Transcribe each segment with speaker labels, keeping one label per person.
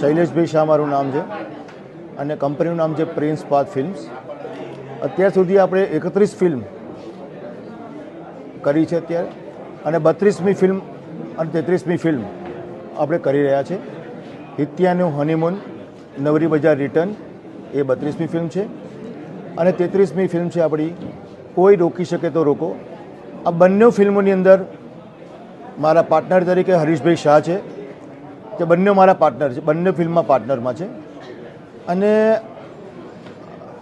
Speaker 1: શૈલેષભાઈ શાહ મારું નામ છે અને કંપનીનું નામ છે પ્રિન્સ પાથ ફિલ્મ્સ. અત્યાર સુધી આપણે એકત્રીસ ફિલ્મ કરી છે અત્યારે અને બત્રીસમી ફિલ્મ અને તેત્રીસમી ફિલ્મ આપણે કરી રહ્યા છે. હિત્યાનું હનીમૂન નવરી બજાર રિટર્ન એ બત્રીસમી ફિલ્મ છે. અને તેત્રીસમી ફિલ્મ છે આપણી કોઈ રોકી શકે તો રોકો. આ બંને ફિલ્મોની અંદર મારા પાર્ટનર તરીકે હરીશભાઈ શાહ છે. તે બંને મારા પાર્ટનર છે, બંને ફિલ્મમાં પાર્ટનરમાં છે. અને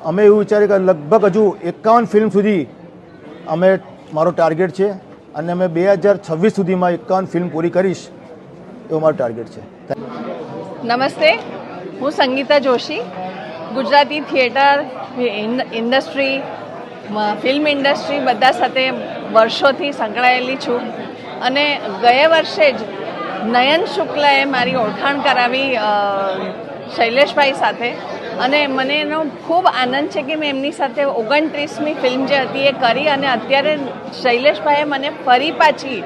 Speaker 1: અમે એવું વિચાર્યું કે લગભગ હજુ એકાવન ફિલ્મ સુધી અમે મારો ટાર્ગેટ છે અને અમે બે હજાર છવ્વીસ સુધીમાં એકાવન ફિલ્મ પૂરી કરીશ એવો મારો ટાર્ગેટ છે.
Speaker 2: નમસ્તે, હું Sangeeta Joshi, Gujarati theatre industry film industry બધા સાથે વર્ષોથી સંકળાયેલી છું. અને ગયા વર્ષે જ નયન શુક્લાએ મારી ઓળખાણ કરાવી શૈલેષભાઈ સાથે. અને મને એનો ખૂબ આનંદ છે કે મેં એમની સાથે ઓગણત્રીસમી ફિલ્મ જે હતી એ કરી અને અત્યારે શૈલેષભાઈએ મને ફરી પાછી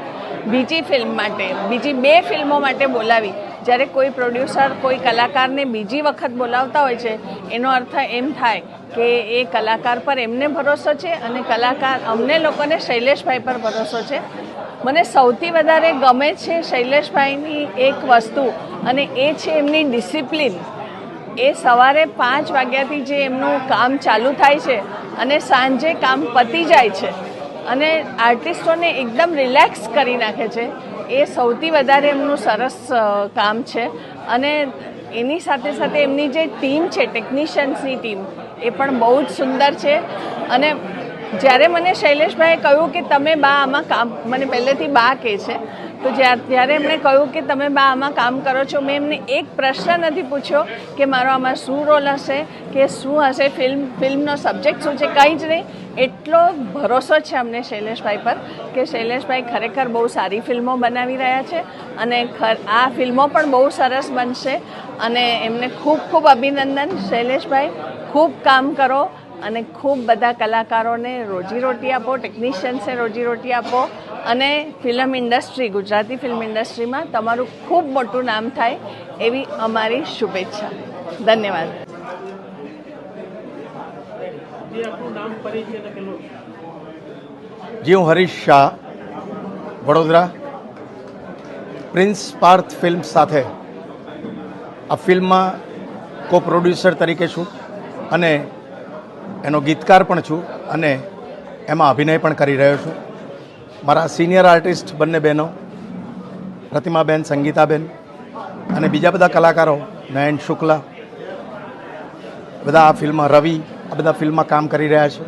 Speaker 2: બીજી ફિલ્મ માટે, બીજી બે ફિલ્મો માટે બોલાવી. જ્યારે કોઈ પ્રોડ્યુસર, કોઈ કલાકારને બીજી વખત બોલાવતા હોય છે, એનો અર્થ એમ થાય કે એ કલાકાર પર એમને ભરોસો છે અને કલાકાર અમને લોકોને શૈલેષભાઈ પર ભરોસો છે. મને સૌથી વધારે ગમે છે શૈલેષભાઈની એક વસ્તુ, અને એ છે એમની ડિસિપ્લિન. એ સવારે પાંચ વાગ્યાથી જે એમનું કામ ચાલુ થાય છે, અને સાંજે કામ પતી જાય છે, અને આર્ટિસ્ટોને એકદમ રિલેક્સ કરી નાખે છે, એ સૌથી વધારે એમનું સરસ કામ છે. અને એની સાથે સાથે એમની જે ટીમ છે, ટેકનિશિયન્સની ટીમ, એ પણ બહુ જ સુંદર છે. અને જ્યારે મને શૈલેષભાઈએ કહ્યું કે તમે બા આમાં કામ, મને પહેલેથી બા કહે છે, તો જ્યાર એમણે કહ્યું કે તમે બા આમાં કામ કરો છો. મેં એમને એક પ્રશ્ન નથી પૂછ્યો કે મારો આમાં શું રોલ હશે, કે શું હશે ફિલ્મ ફિલ્મનો સબ્જેક્ટ શું છે, કંઈ જ નહીં. એટલો ભરોસો છે અમને શૈલેષભાઈ પર કે શૈલેષભાઈ ખરેખર બહુ સારી ફિલ્મો બનાવી રહ્યા છે અને આ ફિલ્મો પણ બહુ સરસ બનશે. અને એમને ખૂબ ખૂબ અભિનંદન. શૈલેષભાઈ, ખૂબ કામ કરો. અને ખૂબ બધા કલાકારોને રોજીરોટી આપો ટેકનિશિયન્સને રોજીરોટી આપો અને ફિલ્મ ઇન્ડસ્ટ્રી ગુજરાતી ફિલ્મ ઇન્ડસ્ટ્રીમાં તમારું ખૂબ મોટું નામ થાય એવી અમારી શુભેચ્છા. ધન્યવાદ.
Speaker 1: જી, હું હરીશ શાહ, વડોદરા. પ્રિન્સ પાર્થ ફિલ્મ સાથે આ ફિલ્મમાં કો પ્રોડ્યુસર તરીકે છું અને એનો ગીતકાર પણ છું અને એમાં અભિનય પણ કરી રહ્યો છું. મારા સિનિયર આર્ટિસ્ટ બંને બહેનો, પ્રતિમાબેન, સંગીતાબેન અને બીજા બધા કલાકારો, નયન શુક્લા, બધા આ ફિલ્મમાં રવિ, આ બધા ફિલ્મમાં કામ કરી રહ્યા છે.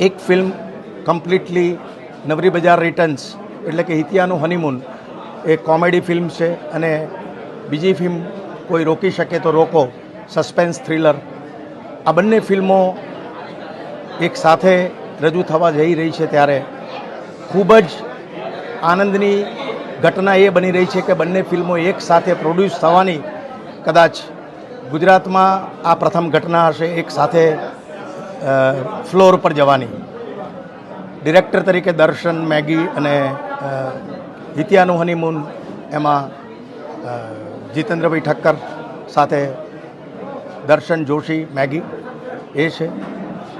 Speaker 1: એક ફિલ્મ કમ્પ્લીટલી નવરી બજાર રિટર્ન્સ એટલે કે હિતિયાનું હનીમૂન એ કોમેડી ફિલ્મ છે અને બીજી ફિલ્મ કોઈ રોકી શકે તો રોકો સસ્પેન્સ થ્રિલર આ બંને ફિલ્મો એક સાથે રજૂ થવા જઈ રહી છે ત્યારે ખૂબ જ આનંદની ઘટના એ બની રહી છે કે બંને ફિલ્મો એક સાથે પ્રોડ્યુસ થવાની કદાચ ગુજરાતમાં આ પ્રથમ ઘટના હશે, એક સાથે ફ્લોર પર જવાની. ડિરેક્ટર તરીકે દર્શન, મેગી અને હિત્યાનું હનીમૂન એમાં જીતેન્દ્રભાઈ ઠક્કર સાથે દર્શન જોશી, મેગી, એ છે.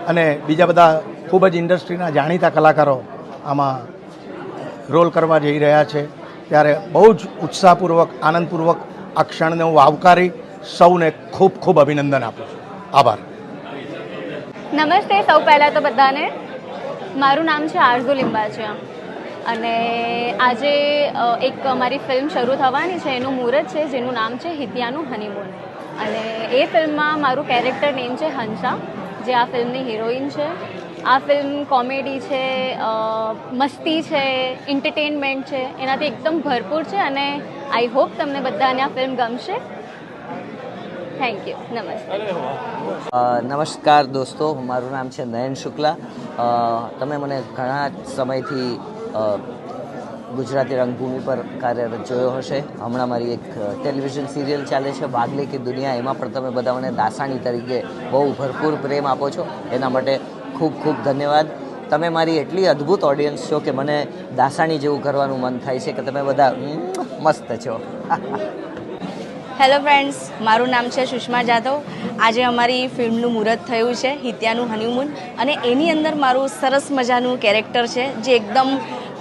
Speaker 1: અને બીજા બધા ખૂબ જ ઇન્ડસ્ટ્રીના જાણીતા કલાકારો આમાં રોલ કરવા જઈ રહ્યા છે. ત્યારે બહુ જ ઉત્સાહપૂર્વક, આનંદપૂર્વક આ ક્ષણને હું આવકારી સૌને ખૂબ ખૂબ અભિનંદન આપું છું. આભાર.
Speaker 3: નમસ્તે સૌ પહેલાં તો બધાને. મારું નામ છે આરઝુ લિંબાચિયા. અને આજે એક મારી ફિલ્મ શરૂ થવાની છે એનું મુહૂર્ત છે જેનું નામ છે હિતિયાનું હનીમૂન અને એ ફિલ્મમાં મારું કેરેક્ટર નેમ છે હંસા જે આ ફિલ્મની હિરોઈન છે. આ ફિલ્મ કોમેડી છે મસ્તી છે એન્ટરટેનમેન્ટ છે એનાથી એકદમ ભરપૂર છે અને આઈ હોપ તમને બધાને આ ફિલ્મ ગમશે. થેન્ક યુ નમસ્તે.
Speaker 4: નમસ્કાર દોસ્તો મારું નામ છે નયન શુક્લા. તમે મને ઘણા સમયથી ગુજરાતી રંગભૂમિ પર કાર્યરત જોયો હશે. હમણાં મારી એક ટેલિવિઝન સિરિયલ ચાલે છે વાગલે કે દુનિયા, એમાં પણ તમે બધા મને દાસાણી તરીકે બહુ ભરપૂર પ્રેમ આપો છો. એના માટે ખૂબ ખૂબ ધન્યવાદ. તમે મારી એટલી અદ્ભુત ઓડિયન્સ છો કે મને દાસાણી જેવું કરવાનું મન થાય છે કે તમે બધા મસ્ત છો.
Speaker 5: હેલો ફ્રેન્ડ્સ મારું નામ છે સુષ્મા જાધવ. આજે અમારી ફિલ્મનું મુહૂર્ત થયું છે, હિત્યાનું હનીમૂન અને એની અંદર મારું સરસ મજાનું કેરેક્ટર છે, જે એકદમ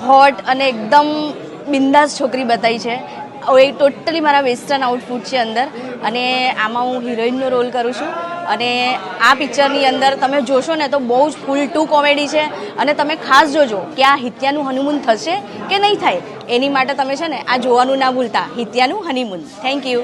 Speaker 5: હોટ અને એકદમ બિંદાસ છોકરી બતાવી છે. એ ટોટલી મારા વેસ્ટર્ન આઉટફૂટ છે અંદર. અને આમાં હું હિરોઈનનો રોલ કરું છું. અને આ પિક્ચરની અંદર તમે જોશો ને તો બહુ જ ફૂલ ટુ કોમેડી છે. અને તમે ખાસ જોજો કે આ હિત્યાનું હનીમૂન થશે કે નહીં થાય. એની માટે તમે છે ને આ જોવાનું ના ભૂલતા. હિત્યાનું હનીમૂન થેન્ક યુ